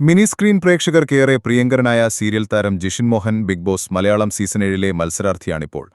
Mini screen പ്രേക്ഷകർക്കേറെ പ്രിയങ്കരനായ serial താരം Jishin Mohan Big Boss Malayalam season ഏഴിലെ മത്സരാർത്ഥിയാണിപ്പോൾ.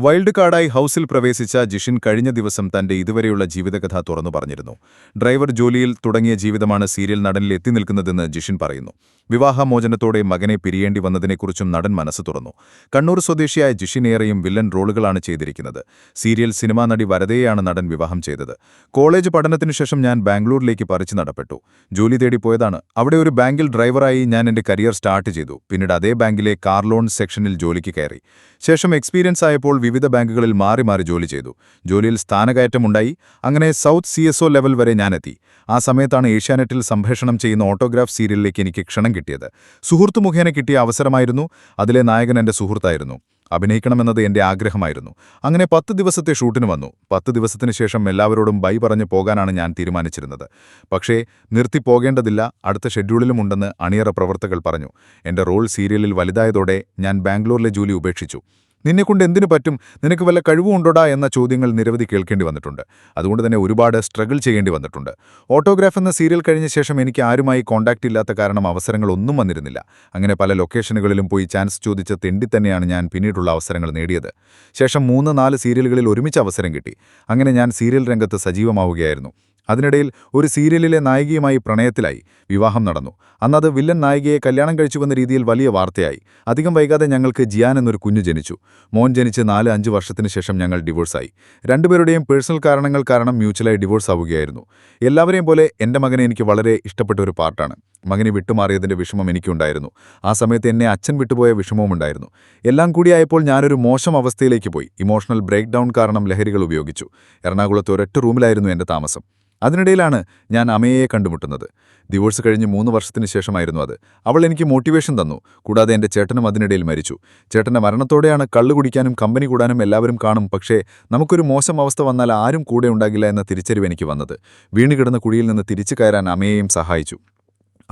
വൈൽഡ് കാർഡായി ഹൌസിൽ പ്രവേശിച്ച ജിഷിൻ കഴിഞ്ഞ ദിവസം തന്റെ ഇതുവരെയുള്ള ജീവിതകഥ തുറന്നു പറഞ്ഞിരുന്നു. ഡ്രൈവർ ജോലിയിൽ തുടങ്ങിയ ജീവിതമാണ് സീരിയൽ നടനിൽ എത്തി നിൽക്കുന്നതെന്ന് ജിഷിൻ പറയുന്നു. വിവാഹമോചനത്തോടെ മകനെ പിരിയേണ്ടി വന്നതിനെക്കുറിച്ചും നടൻ മനസ്സ് തുറന്നു. കണ്ണൂർ സ്വദേശിയായ ജിഷിനേറെയും വില്ലൻ റോളുകളാണ് ചെയ്തിരിക്കുന്നത്. സീരിയൽ സിനിമാ നടി വരതയെയാണ് നടൻ വിവാഹം ചെയ്തത്. കോളേജ് പഠനത്തിനു ശേഷം ഞാൻ ബാംഗ്ലൂരിലേക്ക് പറിച്ചു നടപ്പെട്ടു. ജോലി തേടി പോയതാണ്. അവിടെ ഒരു ബാങ്കിൽ ഡ്രൈവറായി ഞാൻ എന്റെ കരിയർ സ്റ്റാർട്ട് ചെയ്തു. പിന്നീട് അതേ ബാങ്കിലെ കാർ ലോൺ സെക്ഷനിൽ ജോലിക്ക് കയറി. ശേഷം എക്സ്പീരിയൻസ് ആയപ്പോൾ വിവിധ ബാങ്കുകളിൽ മാറി മാറി ജോലി ചെയ്തു. ജോലിയിൽ സ്ഥാനകയറ്റമുണ്ടായി അങ്ങനെ സൗത്ത് സി ലെവൽ വരെ ഞാനെത്തി. ആ സമയത്താണ് ഏഷ്യാനെറ്റിൽ സംഭാഷണം ചെയ്യുന്ന ഓട്ടോഗ്രാഫ് സീരിയലിലേക്ക് എനിക്ക് ക്ഷണം കിട്ടിയത്. സുഹൃത്തു മുഖേന കിട്ടിയ അവസരമായിരുന്നു. അതിലെ നായകൻ എന്റെ സുഹൃത്തായിരുന്നു. അഭിനയിക്കണമെന്നത് എന്റെ ആഗ്രഹമായിരുന്നു. അങ്ങനെ പത്ത് ദിവസത്തെ ഷൂട്ടിന് വന്നു. പത്ത് ദിവസത്തിന് ശേഷം എല്ലാവരോടും ബൈ പറഞ്ഞു പോകാനാണ് ഞാൻ തീരുമാനിച്ചിരുന്നത്. പക്ഷേ നിർത്തി പോകേണ്ടതില്ല. അടുത്ത ഷെഡ്യൂളിലും ഷെഡ്യൂളിലുമുണ്ടെന്ന് അണിയറ പ്രവർത്തകർ പറഞ്ഞു. എന്റെ റോൾ സീരിയലിൽ വലുതായതോടെ ഞാൻ ബാംഗ്ലൂരിലെ ജോലി ഉപേക്ഷിച്ചു. നിന്നെക്കൊണ്ട് എന്തിനു പറ്റും? നിനക്ക് വല്ല കഴിവുണ്ടോടാ എന്ന ചോദ്യങ്ങൾ നിരവധി കേൾക്കേണ്ടി വന്നിട്ടുണ്ട്. അതുകൊണ്ട് തന്നെ ഒരുപാട് സ്ട്രഗിൾ ചെയ്യേണ്ടി വന്നിട്ടുണ്ട്. ഓട്ടോഗ്രാഫ് എന്ന സീരിയൽ കഴിഞ്ഞ ശേഷം എനിക്ക് ആരുമായി കോൺടാക്റ്റ് ഇല്ലാത്ത കാരണം അവസരങ്ങൾ ഒന്നും വന്നിരുന്നില്ല. അങ്ങനെ പല ലൊക്കേഷനുകളിലും പോയി ചാൻസ് ചോദിച്ച തെണ്ടി തന്നെയാണ് ഞാൻ പിന്നീടുള്ള അവസരങ്ങൾ നേടിയത്. ശേഷം മൂന്ന് നാല് സീരിയലുകളിൽ ഒരുമിച്ച് അവസരം കിട്ടി. അങ്ങനെ ഞാൻ സീരിയൽ രംഗത്ത് സജീവമാവുകയായിരുന്നു. അതിനിടയിൽ ഒരു സീരിയലിലെ നായികയുമായി പ്രണയത്തിലായി വിവാഹം നടന്നു. അന്നത് വില്ലൻ നായികയെ കല്യാണം കഴിച്ചുവെന്ന രീതിയിൽ വലിയ വാർത്തയായി. അധികം വൈകാതെ ഞങ്ങൾക്ക് ജിയാൻ എന്നൊരു കുഞ്ഞു ജനിച്ചു. മോൻ ജനിച്ച് നാല് അഞ്ച് വർഷത്തിന് ശേഷം ഞങ്ങൾ ഡിവോഴ്സായി. രണ്ടുപേരുടെയും പേഴ്സണൽ കാരണങ്ങൾ കാരണം മ്യൂച്വലായി ഡിവോഴ്സ് ആവുകയായിരുന്നു. എല്ലാവരെയും പോലെ എന്റെ മകനെ എനിക്ക് വളരെ ഇഷ്ടപ്പെട്ട ഒരു പാർട്ടാണ്. മകനെ വിട്ടുമാറിയതിന്റെ വിഷമം എനിക്കുണ്ടായിരുന്നു. ആ സമയത്ത് എന്നെ അച്ഛൻ വിട്ടുപോയ വിഷമവും ഉണ്ടായിരുന്നു. എല്ലാം കൂടിയായപ്പോൾ ഞാനൊരു മോശം അവസ്ഥയിലേക്ക് പോയി. ഇമോഷണൽ ബ്രേക്ക് ഡൗൺ കാരണം ലഹരികൾ ഉപയോഗിച്ചു. എറണാകുളത്ത് ഒരൊറ്റ റൂമിലായിരുന്നു എന്റെ താമസം. അതിനിടയിലാണ് ഞാൻ അമ്മയെ കണ്ടുമുട്ടുന്നത്. ഡിവോഴ്സ് കഴിഞ്ഞ് മൂന്ന് വർഷത്തിന് ശേഷമായിരുന്നു അത്. അവൾ എനിക്ക് മോട്ടിവേഷൻ തന്നു. കൂടാതെ എന്റെ ചേട്ടനും അതിനിടയിൽ മരിച്ചു. ചേട്ടന്റെ മരണത്തോടെയാണ് കള്ളു കുടിക്കാനും കമ്പനി കൂടാനും എല്ലാവരും കാണും. പക്ഷേ നമുക്കൊരു മോശം അവസ്ഥ വന്നാൽ ആരും കൂടെ ഉണ്ടാകില്ല എന്ന തിരിച്ചറിവ് എനിക്ക് വന്നത്. വീണുകിടന്ന കുഴിയിൽ നിന്ന് തിരിച്ചു കയറാൻ അമ്മയെയും സഹായിച്ചു.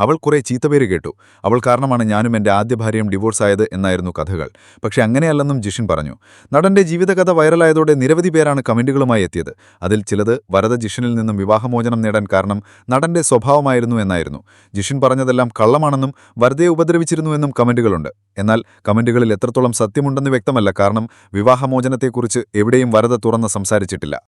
അവൾ കുറേ ചീത്തപേര് കേട്ടു. അവൾ കാരണമാണ് ഞാനും എന്റെ ആദ്യ ഭാര്യയും ഡിവോഴ്സ് ആയത് എന്നായിരുന്നു കഥകൾ. പക്ഷേ അങ്ങനെയല്ലെന്നും ജിഷിൻ പറഞ്ഞു. നടന്റെ ജീവിതകഥ വൈറലായതോടെ നിരവധി പേരാണ് കമന്റുകളുമായി എത്തിയത്. അതിൽ ചിലത് വരദ ജിഷിനിൽ നിന്നും വിവാഹമോചനം നേടാൻ കാരണം നടന്റെ സ്വഭാവമായിരുന്നു എന്നായിരുന്നു. ജിഷിൻ പറഞ്ഞതെല്ലാം കള്ളമാണെന്നും വരദയെ ഉപദ്രവിച്ചിരുന്നുവെന്നും കമന്റുകളുണ്ട് എന്നാൽ കമന്റുകളിൽ എത്രത്തോളം സത്യമുണ്ടെന്ന് വ്യക്തമല്ല. കാരണം വിവാഹമോചനത്തെക്കുറിച്ച് എവിടെയും വരദ തുറന്ന് സംസാരിച്ചിട്ടില്ല.